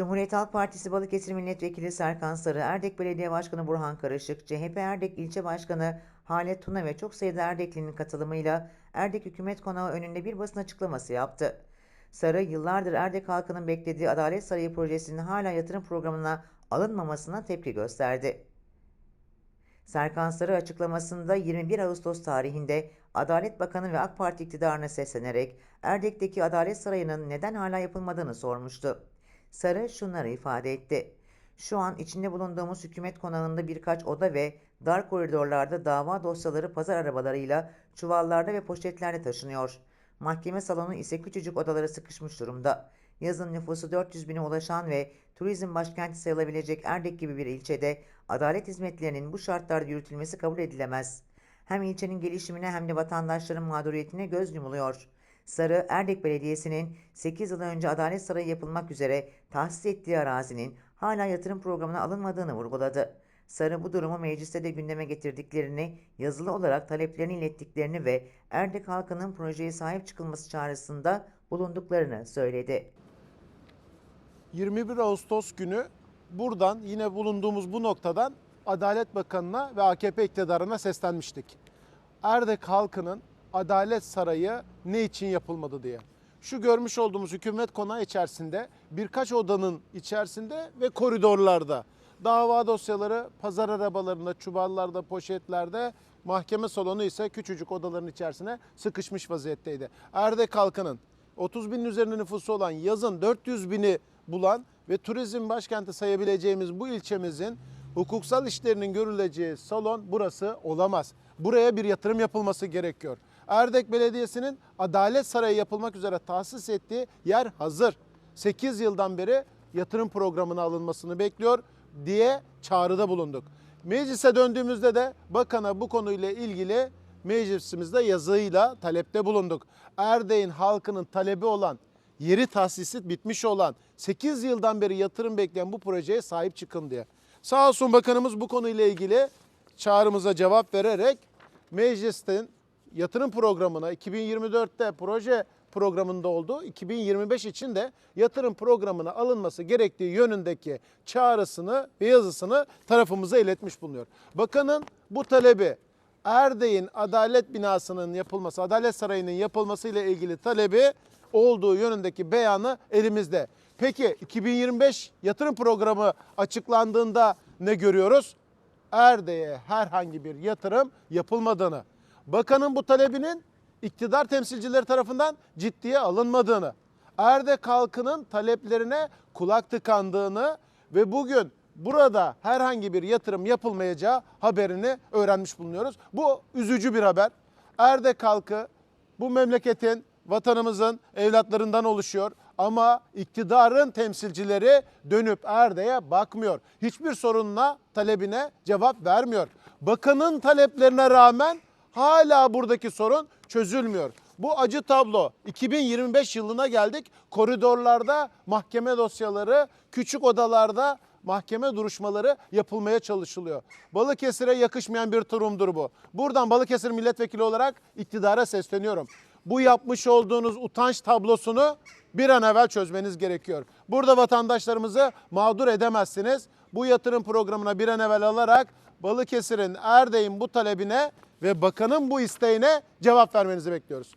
Cumhuriyet Halk Partisi Balıkesir Milletvekili Serkan Sarı, Erdek Belediye Başkanı Burhan Karışık, CHP Erdek İlçe Başkanı Halet Tuna ve çok sayıda Erdeklinin katılımıyla Erdek Hükümet Konağı önünde bir basın açıklaması yaptı. Sarı, yıllardır Erdek halkının beklediği Adalet Sarayı projesinin hala yatırım programına alınmamasına tepki gösterdi. Serkan Sarı açıklamasında 21 Ağustos tarihinde Adalet Bakanı ve AK Parti iktidarına seslenerek Erdek'teki Adalet Sarayı'nın neden hala yapılmadığını sormuştu. Sarı şunları ifade etti. Şu an içinde bulunduğumuz hükümet konağında birkaç oda ve dar koridorlarda dava dosyaları pazar arabalarıyla çuvallarda ve poşetlerde taşınıyor. Mahkeme salonu ise küçücük odalara sıkışmış durumda. Yazın nüfusu 400 bine ulaşan ve turizm başkenti sayılabilecek Erdek gibi bir ilçede adalet hizmetlerinin bu şartlarda yürütülmesi kabul edilemez. Hem ilçenin gelişimine hem de vatandaşların mağduriyetine göz yumuluyor. Sarı, Erdek Belediyesi'nin 8 yıl önce Adalet Sarayı yapılmak üzere tahsis ettiği arazinin hala yatırım programına alınmadığını vurguladı. Sarı bu durumu mecliste de gündeme getirdiklerini, yazılı olarak taleplerini ilettiklerini ve Erdek halkının projeye sahip çıkılması çağrısında bulunduklarını söyledi. 21 Ağustos günü buradan yine bulunduğumuz bu noktadan Adalet Bakanı'na ve AKP iktidarına seslenmiştik. Erdek halkının Adalet Sarayı ne için yapılmadı diye. Şu görmüş olduğumuz hükümet konağı içerisinde birkaç odanın içerisinde ve koridorlarda dava dosyaları pazar arabalarında, çuvallarda, poşetlerde mahkeme salonu ise küçücük odaların içerisine sıkışmış vaziyetteydi. Erdek halkının 30 binin üzerinde nüfusu olan yazın 400 bini bulan ve turizm başkenti sayabileceğimiz bu ilçemizin hukuksal işlerinin görüleceği salon burası olamaz. Buraya bir yatırım yapılması gerekiyor. Erdek Belediyesi'nin Adalet Sarayı yapılmak üzere tahsis ettiği yer hazır. 8 yıldan beri yatırım programına alınmasını bekliyor diye çağrıda bulunduk. Meclise döndüğümüzde de bakana bu konuyla ilgili meclisimizde yazıyla talepte bulunduk. Erdek'in halkının talebi olan yeri tahsisi bitmiş olan 8 yıldan beri yatırım bekleyen bu projeye sahip çıkın diye. Sağ olsun bakanımız bu konuyla ilgili çağrımıza cevap vererek meclisten yatırım programına 2024'te proje programında olduğu 2025 için de yatırım programına alınması gerektiği yönündeki çağrısını ve yazısını tarafımıza iletmiş bulunuyor. Bakanın bu talebi Erdek'in adalet binasının yapılması, Adalet Sarayı'nın yapılması ile ilgili talebi olduğu yönündeki beyanı elimizde. Peki 2025 yatırım programı açıklandığında ne görüyoruz? Erdek'e herhangi bir yatırım yapılmadığını, bakanın bu talebinin iktidar temsilcileri tarafından ciddiye alınmadığını, Erdek halkının taleplerine kulak tıkandığını ve bugün burada herhangi bir yatırım yapılmayacağı haberini öğrenmiş bulunuyoruz. Bu üzücü bir haber. Erdek halkı bu memleketin, vatanımızın evlatlarından oluşuyor ama iktidarın temsilcileri dönüp Erdek'e bakmıyor. Hiçbir sorununa, talebine cevap vermiyor. Bakanın taleplerine rağmen hala buradaki sorun çözülmüyor. Bu acı tablo 2025 yılına geldik. Koridorlarda mahkeme dosyaları, küçük odalarda mahkeme duruşmaları yapılmaya çalışılıyor. Balıkesir'e yakışmayan bir durumdur bu. Buradan Balıkesir milletvekili olarak iktidara sesleniyorum. Bu yapmış olduğunuz utanç tablosunu bir an evvel çözmeniz gerekiyor. Burada vatandaşlarımızı mağdur edemezsiniz. Bu yatırım programına bir an evvel alarak Balıkesir'in, Erdek'in bu talebine ve bakanın bu isteğine cevap vermenizi bekliyoruz.